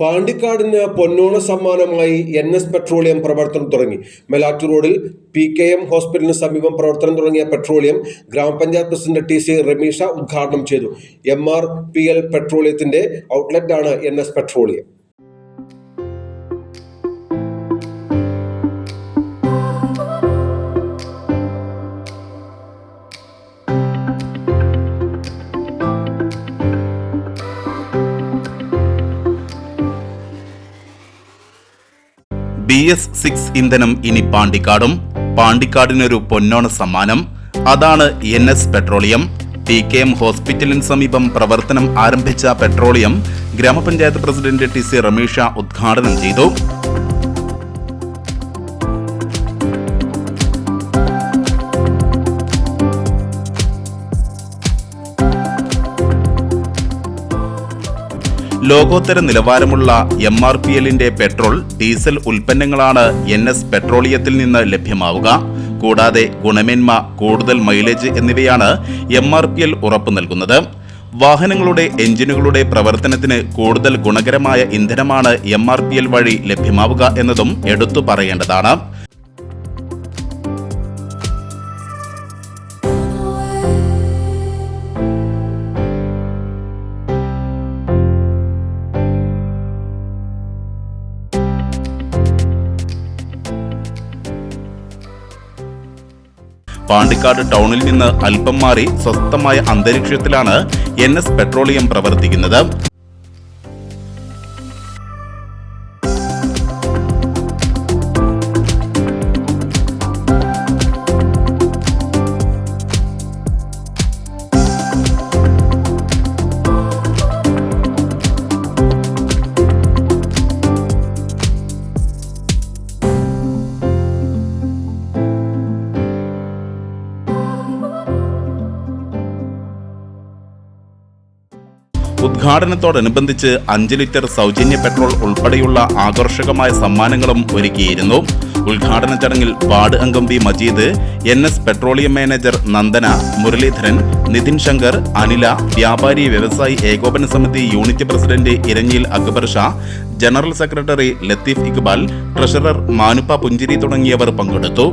പാണ്ടിക്കാടിന് പൊന്നോണ സമ്മാനമായി N S petroleum പ്രവർത്തനം തുടങ്ങി. മെലാറ്റൂർ റോഡിൽ പി കെ എം ഹോസ്പിറ്റലിന് സമീപം പ്രവർത്തനം തുടങ്ങിയ പെട്രോളിയം ഗ്രാമപഞ്ചായത്ത് പ്രസിഡന്റ് ടി സി റമീഷ ഉദ്ഘാടനം ചെയ്തു. എം ആർ പി എൽ പെട്രോളിയത്തിന്റെ ഔട്ട്ലെറ്റാണ് N S petroleum. B S six ഇന്ധനം ഇനി പാണ്ടിക്കാടും. പാണ്ടിക്കാടിനൊരു പൊന്നോണ സമ്മാനം. അതാണ് N S petroleum. T K M ഹോസ്പിറ്റലിന് സമീപം പ്രവർത്തനം ആരംഭിച്ച പെട്രോളിയം ഗ്രാമപഞ്ചായത്ത് പ്രസിഡന്റ് ടി സി റമീഷ ഉദ്ഘാടനം ചെയ്തു. ലോകോത്തര നിലവാരമുള്ള എം ആർ പി എല്ലിന്റെ പെട്രോൾ ഡീസൽ ഉൽപ്പന്നങ്ങളാണ് എൻ എസ് പെട്രോളിയത്തിൽ നിന്ന് ലഭ്യമാവുക. കൂടാതെ ഗുണമേന്മ കൂടുതൽ മൈലേജ് എന്നിവയാണ് എം ആർ പി എൽ ഉറപ്പു നൽകുന്നത്. വാഹനങ്ങളുടെ എഞ്ചിനുകളുടെ പ്രവർത്തനത്തിന് കൂടുതൽ ഗുണകരമായ ഇന്ധനമാണ് എം ആർ പി എൽ വഴി ലഭ്യമാവുക എന്നതും എടുത്തു പറയേണ്ടതാണ്. പാണ്ടിക്കാട് ടൗണിൽ നിന്ന് അല്പം മാറി സ്വസ്ഥമായ അന്തരീക്ഷത്തിലാണ് എൻ എസ് പെട്രോളിയം പ്രവർത്തിക്കുന്നത്. ഉദ്ഘാടനത്തോടനുബന്ധിച്ച് അഞ്ച് ലിറ്റർ സൗജന്യ പെട്രോൾ ഉൾപ്പെടെയുള്ള ആകർഷകമായ സമ്മാനങ്ങളും ഒരുക്കിയിരുന്നു. ഉദ്ഘാടന ചടങ്ങിൽ വാർഡ് അംഗം V Majeed N S petroleum manager Nandana Muraleedharan Nithin Shankar Anila വ്യാപാരി വ്യവസായി ഏകോപന സമിതി unit president Iranjil Akbar Shah general secretary Latheef Iqbal treasurer Manuppa പുഞ്ചിരി തുടങ്ങിയവർ പങ്കെടുത്തു.